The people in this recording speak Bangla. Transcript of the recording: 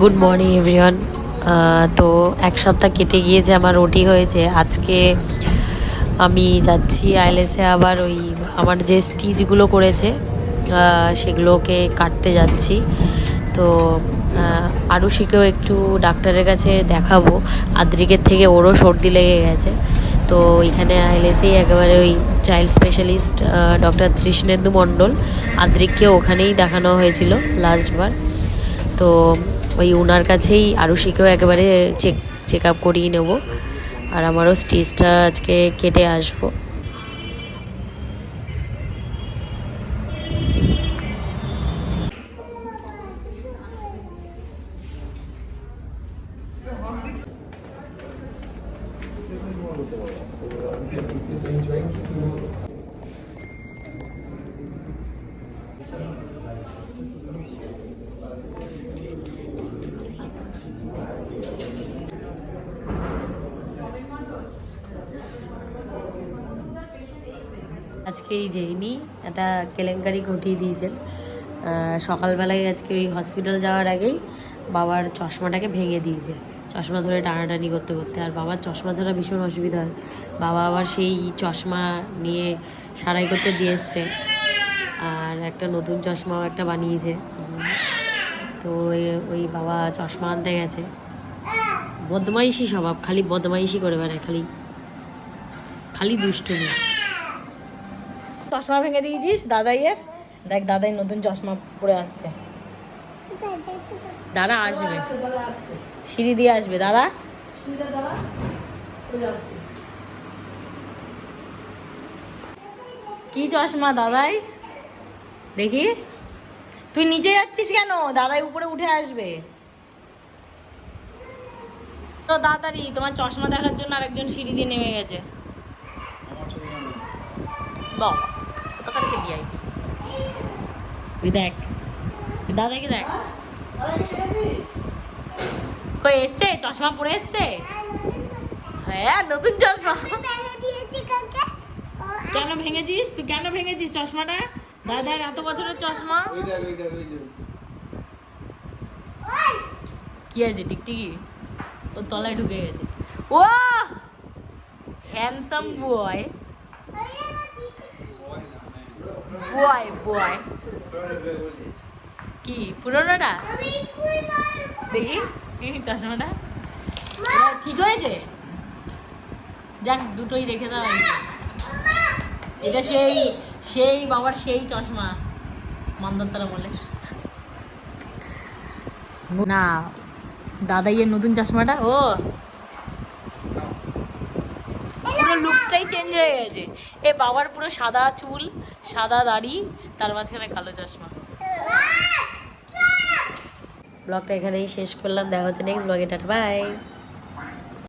গুড মর্নিং এভরিওয়ান তো এক সপ্তাহ কেটে গিয়েছে আমার ওটি হয়েছে, আজকে আমি যাচ্ছি আইলেসে আবার ওই আমার যে স্টিচগুলো করেছে সেগুলোকে কাটতে যাচ্ছি। তো আরুষিকেও একটু ডাক্তারের কাছে দেখাবো। আদ্রিকের থেকে ওরও সর্দি লেগে গেছে। তো এখানে আইলেসেই একেবারে ওই child specialist doctor Trishnendu Mondal আদ্রিককে ওখানেই দেখানো হয়েছিল লাস্টবার তো ওই ওনার কাছেই আরুষিকেও একেবারে চেক চেক আপ করিয়ে নেব। আর আমারও স্টিচটা আজকে কেটে আসব। আজকে এই যে ইনি একটা কেলেঙ্কারি ঘটিয়ে দিয়েছেন। সকালবেলায় আজকে ওই হসপিটাল যাওয়ার আগেই বাবার চশমাটাকে ভেঙে দিয়েছে। চশমা ধরে টানাটানি করতে করতে। আর বাবার চশমা ছাড়া ভীষণ অসুবিধা হয়। বাবা আবার সেই চশমা নিয়ে সারাই করতে দিয়ে এসছে। আর একটা নতুন চশমাও একটা বানিয়েছে। তো ওই- বাবা চশমা আনতে গেছে। বদমাইশি স্বভাব, খালি বদমাইশি করে বেড়ায়, খালি খালি দুষ্টুমি। চশমা ভেঙে দিয়েছিস দাদাইয়ের? দেখ, দাদাই নতুন চশমা পরে আসছে। দাদা আসবে। সিঁড়ি দিয়ে আসবে। দাদা? কি চশমা দাদাই? দেখি। তুই নিচে যাচ্ছিস কেন? দাদাই উপরে উঠে আসবে। তো তাড়াতাড়ি তোমার চশমা দেখার জন্য আরেকজন সিঁড়ি দিয়ে নেমে গেছে। দেখ দাদাকে দেখ। কই এসছে? চশমা পরে এসছে? হ্যাঁ নতুন চশমা। কেন ভেঙেছিস? তুই কেন ভেঙেছিস চশমাটা? দাদার এত বছরের চশমা? কি আছে টিকটিকি? ও তলায় ঢুকে গেছে। ও হ্যান্ডসাম বয় বয় বয় কি পুরোনোটা? দেখি চশমাটা। ঠিক হয়েছে? যাক দুটোই রেখে দাও। এটা সেই সেই বাবার সেই চশমা মন্দত্তরা বলে। না, দাদাইয়ের নতুন চশমাটা, ও। পুরো লুকসটাই চেঞ্জ হয়ে গেছে। এ বাবার পুরো সাদা চুল, সাদা দাড়ি, তার মাঝখানে কালো চশমা। ব্লগটা এখানেই শেষ করলাম। দেখা হচ্ছে নেক্সট ব্লগে। Tata bye